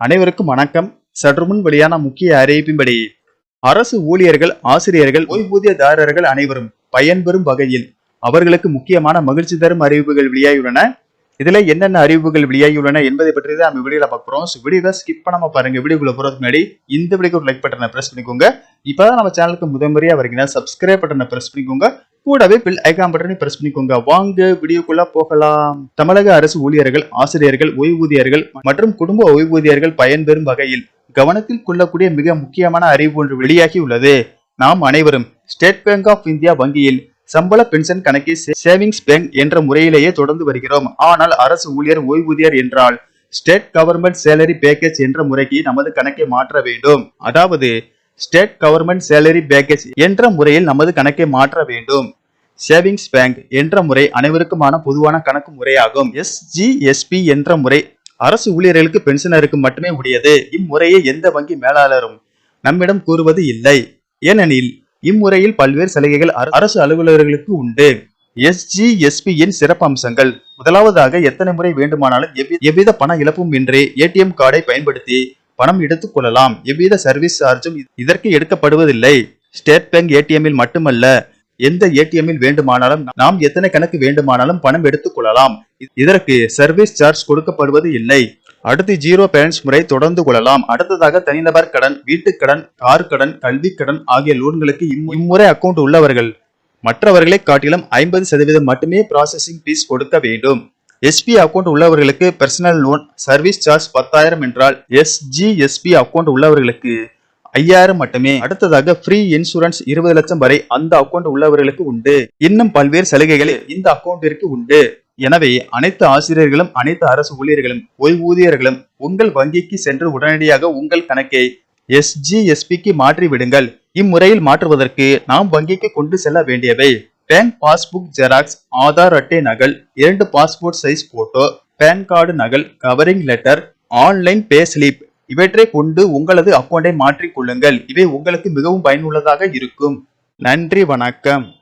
அனைவருக்கும் வணக்கம். சற்றுமுன் வெளியான முக்கிய அறிவிப்பின்படி அரசு ஊழியர்கள் ஆசிரியர்கள் ஓய்வூதியதாரர்கள் அனைவரும் பயன்பெறும் வகையில் அவர்களுக்கு முக்கியமான மகிழ்ச்சி தரும் அறிவிப்புகள் வெளியாகியுள்ளன. இதுல என்னென்ன அறிவிப்புகள் வெளியாகியுள்ளன என்பதை பற்றி தான் நம்ம வீடியோல பார்க்குறோம் ஸோ வீடியோவை ஸ்கிப் பண்ணாம பாருங்க. வீடியோக்குள்ள போறதுக்கு முன்னாடி இந்த வீடியோக்கு ஒரு லைக் பட்டனை பிரஸ் பண்ணிக்கோங்க. இப்பதான் நம்ம சேனலுக்கு முதன்முறையா வரீங்கன்னா சப்ஸ்கிரைப் பட்டனை பிரஸ் பண்ணிக்கோங்க. கூடவே பில் ஐகான் பட்டனை பிரஸ் பண்ணிக்கோங்க. வாங்க வீடியோக்குள்ள போகலாம். தமிழக அரசு ஊழியர்கள் ஆசிரியர்கள் ஓய்வூதியர்கள் மற்றும் குடும்ப ஓய்வூதியர்கள் பயன்பெறும் வகையில் கவனத்தில் கொள்ளக்கூடிய மிக முக்கியமான அறிவு ஒன்று வெளியாகி உள்ளது நாம் அனைவரும் ஸ்டேட் பேங்க் ஆஃப் இந்தியா வங்கியில் சம்பள பென்ஷன் கணக்கை சேவிங்ஸ் பேங்க் என்ற முறையிலேயே தொடர்ந்து வருகிறோம். ஆனால் அரசு ஊழியர் ஓய்வூதியர் என்றால் ஸ்டேட் கவர்மெண்ட் சேலரி பேக்கேஜ் என்ற முறைக்கு நமது கணக்கை மாற்ற வேண்டும். அதாவது ஸ்டேட் கவர்மெண்ட் சேலரி பேக்கேஜ் என்ற முறையில் நமது கணக்கை மாற்ற வேண்டும். சேவிங்ஸ் பேங்க் என்ற முறை அனைவருக்குமான பொதுவான கணக்கு முறையாகும். எஸ்ஜிஎஸ்பி என்ற முறை அரசு ஊழியர்களுக்கு பென்ஷனருக்கு மட்டுமே உடையது இம்முறையை எந்த வங்கி மேலாளரும் நம்மிடம் கூறுவது இல்லை. ஏனெனில் இம்முறையில் பல்வேறு சலுகைகள் அரசு அலுவலர்களுக்கு உண்டு. எஸ்ஜிஎஸ்பியின் சிறப்பு அம்சங்கள் முதலாவதாக எத்தனை முறை வேண்டுமானாலும் எவ்வி- எவ்வித பண இழப்பும் இன்றி ஏடிஎம் கார்டை பயன்படுத்தி பணம் எடுத்துக் கொள்ளலாம். எவ்வித சர்வீஸ் சார்ஜும் இதற்கு எடுக்கப்படுவதில்லை. ஸ்டேட் பேங்க் ஏடிஎம்மில் மட்டுமல்ல எந்த ஏடிஎம்மில் வேண்டுமானாலும் நாம் எத்தனை கணக்கு வேண்டுமானாலும் பணம் எடுத்துக் கொள்ளலாம் இதற்கு சர்வீஸ் சார்ஜ் கொடுக்கப்படுவது இல்லை. அடுத்து ஜீரோ பேலன்ஸ் முறை தொடர்ந்து கொள்ளலாம். அடுத்ததாக தனிநபர் கடன் வீட்டுக் கடன் கார் கடன் கல்வி கடன் ஆகிய லோன்களுக்கு இம்- இம்முறை அக்கவுண்ட் உள்ளவர்கள் மற்றவர்களை காட்டிலும் ஐம்பது சதவீதம் மட்டுமே ப்ராசஸிங் ஃபீஸ் கொடுக்க வேண்டும். எஸ்பி அக்கவுண்ட் உள்ளவர்களுக்கு பர்சனல் லோன் சர்வீஸ் சார்ஜ் பத்தாயிரம் என்றால் எஸ்ஜிஎஸ்பி அக்கவுண்ட் உள்ளவர்களுக்கு ஐயாயிரம் மட்டுமே. அடுத்ததாக ஃப்ரீ இன்சூரன்ஸ் இருபது லட்சம் வரை அந்த அக்கவுண்ட் உள்ளவர்களுக்கு உண்டு. இன்னும் பல்வேறு சலுகைகள் இந்த அக்கௌண்டிற்கு உண்டு. எனவே அனைத்து ஆசிரியர்களும் அனைத்து அரசு ஊழியர்களும் ஓய்வூதியர்களும் உங்கள் வங்கிக்கு சென்று உடனடியாக உங்கள் கணக்கை எஸ்ஜிஎஸ்பிக்கு மாற்றி விடுங்கள். இம்முறையில் மாற்றுவதற்கு நாம் வங்கிக்கு கொண்டு செல்ல வேண்டியவை. பேங்க் பாஸ்புக் ஜெராக்ஸ் ஆதார் அட்டை நகல் இரண்டு passport size photo PAN card நகல் covering letter online pay slip இவற்றை கொண்டு உங்களது அக்கௌண்டை மாற்றிக்கொள்ளுங்கள் இவை உங்களுக்கு மிகவும் பயனுள்ளதாக இருக்கும். நன்றி வணக்கம்.